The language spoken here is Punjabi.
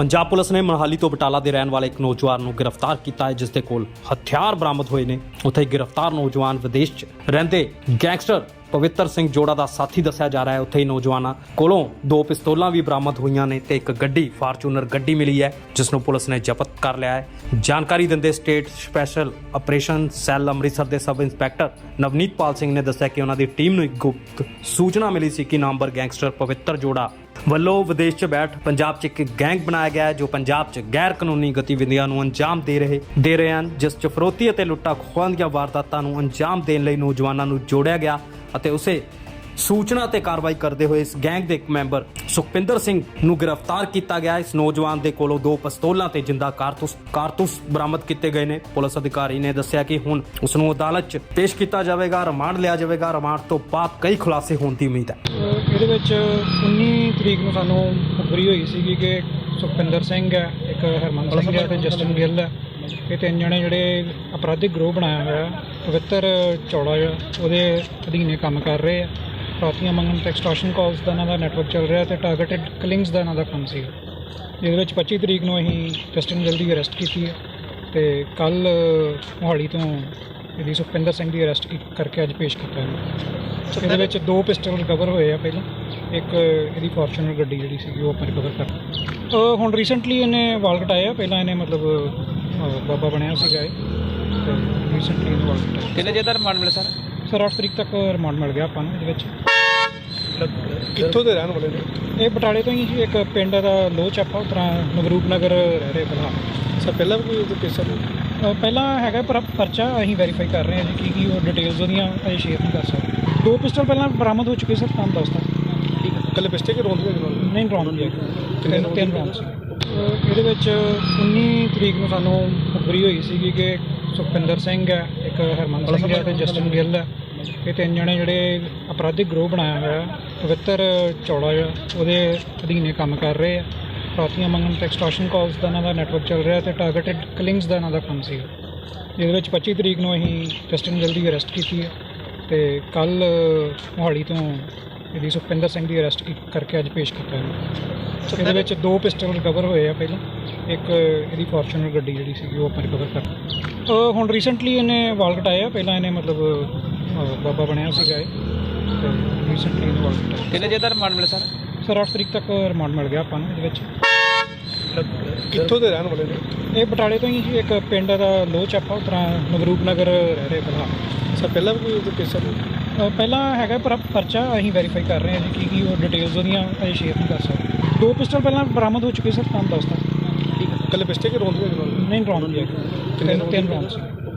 ਪੰਜਾਬ ਪੁਲਿਸ ਨੇ ਮਨਹਾਲੀ ਤੋਂ ਬਟਾਲਾ ਦੇ ਰਹਿਣ ਵਾਲੇ ਇੱਕ ਨੌਜਵਾਨ ਨੂੰ ਗ੍ਰਿਫਤਾਰ ਕੀਤਾ ਹੈ ਜਿਸ ਦੇ ਕੋਲ ਹਥਿਆਰ ਬਰਾਮਦ ਹੋਏ ਨੇ। ਉੱਥੇ ਗ੍ਰਿਫਤਾਰ ਨੌਜਵਾਨ ਵਿਦੇਸ਼ 'ਚ ਰਹਿੰਦੇ ਗੈਂਗਸਟਰ ਪਵਿੱਤਰ ਸਿੰਘ ਜੋੜਾ ਦਾ ਸਾਥੀ ਦੱਸਿਆ ਜਾ ਰਿਹਾ ਹੈ। ਉੱਥੇ ਹੀ ਨੌਜਵਾਨਾਂ ਕੋਲੋਂ ਦੋ ਪਿਸਤੌਲਾਂ ਵੀ ਬਰਾਮਦ ਹੋਈਆਂ ਨੇ ਤੇ ਇੱਕ ਗੱਡੀ, ਫਾਰਚੂਨਰ ਗੱਡੀ ਮਿਲੀ ਹੈ, ਜਿਸ ਨੂੰ ਪੁਲਿਸ ਨੇ ਜ਼ਬਤ ਕਰ ਲਿਆ ਹੈ। ਜਾਣਕਾਰੀ ਦਿੰਦੇ state special operation cell Amritsar ਦੇ ਸਬ ਇੰਸਪੈਕਟਰ ਨਵਨੀਤ ਪਾਲ ਸਿੰਘ ਨੇ ਦੱਸਿਆ ਕਿ ਉਹਨਾਂ ਦੀ ਟੀਮ ਨੂੰ ਇੱਕ ਗੁਪਤ ਸੂਚਨਾ ਮਿਲੀ ਸੀ ਕਿ ਨਾਮਵਰ ਗੈਂਗਸਟਰ ਪਵਿੱਤਰ ਜੋੜਾ ਵੱਲੋਂ ਵਿਦੇਸ਼ 'ਚ ਬੈਠ ਪੰਜਾਬ 'ਚ ਇੱਕ ਗੈਂਗ ਬਣਾਇਆ ਗਿਆ ਹੈ, ਜੋ ਪੰਜਾਬ 'ਚ ਗੈਰ ਕਾਨੂੰਨੀ ਗਤੀਵਿਧੀਆਂ ਨੂੰ ਅੰਜਾਮ ਦੇ ਰਹੇ ਦੇ ਰਹੇ ਹਨ, ਜਿਸ 'ਚ ਫਰੋਤੀ ਅਤੇ ਲੁੱਟਾ ਖੋਹਾਂ ਦੀਆਂ ਵਾਰਦਾਤਾਂ ਨੂੰ ਅੰਜਾਮ ਦੇਣ ਲਈ ਨੌਜਵਾਨਾਂ ਨੂੰ ਜੋੜਿਆ ਗਿਆ ਅਤੇ ਉਸੇ ਸੂਚਨਾ ਤੇ ਕਾਰਵਾਈ ਕਰਦੇ ਹੋਏ ਇਸ ਗੈਂਗ ਦੇ ਇੱਕ ਮੈਂਬਰ ਸੁਖਪਿੰਦਰ ਸਿੰਘ ਨੂੰ ਗ੍ਰਿਫਤਾਰ ਕੀਤਾ ਗਿਆ। ਇਸ ਨੌਜਵਾਨ ਦੇ ਕੋਲੋਂ ਦੋ ਪਿਸਤੌਲਾਂ ਤੇ ਜਿੰਦਾ ਕਾਰਤੂਸ ਕਾਰਤੂਸ ਬਰਾਮਦ ਕੀਤੇ ਗਏ ਨੇ। ਪੁਲਿਸ ਅਧਿਕਾਰੀ ਨੇ ਦੱਸਿਆ ਕਿ ਹੁਣ ਉਸ ਨੂੰ ਅਦਾਲਤ 'ਚ ਪੇਸ਼ ਕੀਤਾ ਜਾਵੇਗਾ ਰਿਮਾਂਡ ਲਿਆ ਜਾਵੇਗਾ। ਰਿਮਾਂਡ ਤੋਂ ਬਾਅਦ ਕਈ ਖੁਲਾਸੇ ਹੋਣ ਦੀ ਉਮੀਦ ਹੈ। ਇਹਦੇ ਵਿੱਚ 19 ਤਰੀਕ ਨੂੰ ਸਾਨੂੰ ਮੁਖਬਰੀ ਹੋਈ ਸੀਗੀ ਕਿ ਸੁਖਪਿੰਦਰ ਸਿੰਘ ਹੈ ਇੱਕ ਹਰਮਨ ਸਿੰਘ ਹੈ ਤੇ ਜਸਟਨ ਗਿੱਲ ਹੈ। ਇਹ ਤਿੰਨ ਜਣੇ ਜਿਹੜੇ ਅਪਰਾਧਿਕ ਗਰੋਹ ਬਣਾਇਆ ਹੋਇਆ ਹੈ। ਪਵਿੱਤਰ ਚੌੜਾ ਜਿਹਾ ਉਹਦੇ ਅਧੀਨੇ ਕੰਮ ਕਰ ਰਹੇ ਆ। ਫਰਾਤੀਆਂ ਮੰਗਣ ਤੇ ਐਕਸਟੋਰਸ਼ਨ ਕਾਲਸ ਦਾ ਇਹਨਾਂ ਦਾ ਨੈਟਵਰਕ ਚੱਲ ਰਿਹਾ ਤੇ ਟਾਰਗੇਟਡ ਕਿਲਿੰਗਸ ਦਾ ਇਹਨਾਂ ਦਾ ਕੰਮ ਸੀ ਜਿਹਦੇ ਵਿੱਚ 25 ਤਰੀਕ ਨੂੰ ਅਸੀਂ ਜਸਟਨ ਗਿੱਲ ਦੀ ਅਰੈਸਟ ਕੀਤੀ ਹੈ ਤੇ ਕੱਲ ਮੋਹਾਲੀ ਤੋਂ ਇਹਦੀ ਸੁਖਪਿੰਦਰ ਸਿੰਘ ਦੀ ਅਰੈਸਟ ਕਰਕੇ ਅੱਜ ਪੇਸ਼ ਕੀਤਾ ਹੈ ਇਹਦੇ ਵਿੱਚ ਦੋ ਪਿਸਟਲ ਰਿਕਵਰ ਹੋਏ ਆ ਪਹਿਲਾਂ। ਇੱਕ ਇਹਦੀ ਫੋਰਚੂਨਰ ਗੱਡੀ ਜਿਹੜੀ ਸੀਗੀ ਉਹ ਆਪਾਂ ਰਿਕਵਰ ਕਰ ਹੁਣ ਰੀਸੈਂਟਲੀ ਇਹਨੇ ਵਾਲ ਕਟਾਇਆ ਪਹਿਲਾਂ ਇਹਨੇ ਮਤਲਬ ਬਾਬਾ ਬਣਿਆ ਸੀਗਾ ਇਹ। ਤੇ ਰੀਸੈਂਟਲੀ ਇਹਨੇ ਵਾਲ ਕਟਾਇਆ ਕਿੰਨੇ ਚਿਰ ਦਾ ਰਿਮਾਂਡ ਮਿਲਿਆ ਸਰ? ਸਰ 8 ਤਰੀਕ ਤੱਕ ਰਿਮਾਂਡ ਮਿਲ ਗਿਆ ਆਪਾਂ ਨੂੰ ਇਹਦੇ ਵਿੱਚ। ਕਿੱਥੋਂ ਦੇ ਰਹਿਣ ਵਾਲੇ ਨੇ? ਇਹ ਬਟਾਲੇ ਤੋਂ ਹੀ ਜੀ ਇੱਕ ਪਿੰਡ ਦਾ ਲੋਹ ਚਾਪਾ ਉਤਰਾ ਨਵਰੂਪ ਨਗਰ ਰਹਿ ਰਹੇ ਫਿਲਹਾਲ। ਸਰ ਪਹਿਲਾਂ ਵੀ ਕੋਈ ਉਹਦੇ ਕੇਸਾਂ ਅਹ ਪਹਿਲਾਂ ਹੈਗਾ ਪਰ ਪਰਚਾ ਅਸੀਂ ਵੈਰੀਫਾਈ ਕਰ ਰਹੇ ਹਾਂ ਜੀ ਕੀ ਕੀ ਉਹ ਡਿਟੇਲਸ ਉਹਦੀਆਂ ਅਜੇ ਸ਼ੇਅਰ ਨਹੀਂ ਕਰ ਸਕਦੇ। ਦੋ ਪਿਸਟਲ ਪਹਿਲਾਂ ਬਰਾਮਦ ਹੋ ਚੁੱਕੇ ਸਰ ਤੁਹਾਨੂੰ ਦੱਸਦਾ ਕੱਲੇ ਪਿਸਟੇ ਕਿ ਰੋਂਦੇ ਜਨਾਬ ਨਹੀਂ ਨਹੀਂ ਹੈਗਾ ਤਿੰਨ ਤਿੰਨ ਰੌਂਗ ਸੀ ਅਹ ਇਹਦੇ ਵਿੱਚ 19 ਤਰੀਕ ਨੂੰ ਸਾਨੂੰ ਮੁਖਬਰੀ ਹੋਈ ਸੀਗੀ ਕਿ ਸੁਖਪਿੰਦਰ ਸਿੰਘ ਹੈ ਇੱਕ ਹਰਮਨ ਸਿੰਘ ਹੈ ਤੇ ਜਸਟਨ ਗਿੱਲ ਹੈ। ਇਹ ਤਿੰਨ ਜਣੇ ਜਿਹੜੇ ਅਪਰਾਧਿਕ ਗਰੋਹ ਬਣਾਇਆ ਹੋਇਆ। ਪਵਿੱਤਰ ਚੌੜਾ ਜਿਹਾ ਉਹਦੇ ਅਧੀਨੇ ਕੰਮ ਕਰ ਰਹੇ ਆ। ਫਰਾਤੀਆਂ ਮੰਗਣ ਤੇ ਐਕਸਟੋਰਸ਼ਨ ਕਾਲਸ ਦਾ ਇਹਨਾਂ ਦਾ ਨੈਟਵਰਕ ਚੱਲ ਰਿਹਾ ਤੇ ਟਾਰਗੇਟਡ ਕਿਲਿੰਗਸ ਦਾ ਇਹਨਾਂ ਦਾ ਕੰਮ ਸੀ ਜਿਹਦੇ ਵਿੱਚ 25 ਤਰੀਕ ਨੂੰ ਅਸੀਂ ਜਸਟਨ ਗਿੱਲ ਦੀ ਅਰੈਸਟ ਕੀਤੀ ਹੈ ਤੇ ਕੱਲ ਮੋਹਾਲੀ ਤੋਂ ਇਹਦੀ ਸੁਖਪਿੰਦਰ ਸਿੰਘ ਦੀ ਅਰੈਸਟ ਕਰਕੇ ਅੱਜ ਪੇਸ਼ ਕੀਤਾ ਹੈ ਇਹਦੇ ਵਿੱਚ ਦੋ ਪਿਸਟਲ ਰਿਕਵਰ ਹੋਏ ਆ ਪਹਿਲਾਂ ਇੱਕ ਇਹਦੀ ਫੋਰਚੂਨਰ ਗੱਡੀ ਜਿਹੜੀ ਸੀਗੀ ਉਹ ਆਪਾਂ ਰਿਕਵਰ ਕਰ ਹੁਣ ਰੀਸੈਂਟਲੀ ਇਹਨੇ ਵਾਲ ਕਟਾਇਆ ਪਹਿਲਾਂ ਇਹਨੇ ਮਤਲਬ ਬਾਬਾ ਬਣਿਆ ਸੀਗਾ ਇਹ। ਤੇ ਰੀਸੈਂਟਲੀ ਕਟਾਇਆ ਕਿੰਨੇ ਚਿਰ ਦਾ ਰਿਮਾਂਡ ਮਿਲਿਆ ਸਰ? ਸਰ 8 ਤਰੀਕ ਤੱਕ ਰਿਮਾਂਡ ਮਿਲ ਗਿਆ ਆਪਾਂ ਨੂੰ ਇਹਦੇ ਵਿੱਚ। ਕਿੱਥੋਂ ਦੇ ਰਹਿਣ ਵਾਲੇ ਨੇ? ਇਹ ਬਟਾਲੇ ਤੋਂ ਹੀ ਜੀ ਇੱਕ ਪਿੰਡ ਦਾ ਲੋਹ ਚਾਪਾ ਉਤਰਾ ਨਵਰੂਪ ਨਗਰ ਰਹਿ ਰਹੇ ਫਿਲਹਾਲ। ਸਰ ਪਹਿਲਾਂ ਵੀ ਕੋਈ ਉਹਦੇ ਕੇਸਾਂ ਅਹ ਪਹਿਲਾਂ ਹੈਗਾ ਪਰ ਪਰਚਾ ਅਸੀਂ ਵੈਰੀਫਾਈ ਕਰ ਰਹੇ ਹਾਂ ਜੀ ਕੀ ਕੀ ਉਹ ਡਿਟੇਲਸ ਉਹਦੀਆਂ ਅਜੇ ਸ਼ੇਅਰ ਨਹੀਂ ਕਰ ਸਕਦੇ। ਦੋ ਪਿਸਟਲ ਪਹਿਲਾਂ ਬਰਾਮਦ ਹੋ ਚੁੱਕੇ ਸਰ ਤੁਹਾਨੂੰ ਦੱਸਦਾ। ਕੱਲੇ ਪਿਸਟੇ ਕਿ ਰੋਂਦੇ ਜਨਾਬ ਨਹੀਂ ਨਹੀਂ ਹੈਗਾ ਤਿੰਨ ਤਿੰਨ ਰੌਂਗ ਸੀ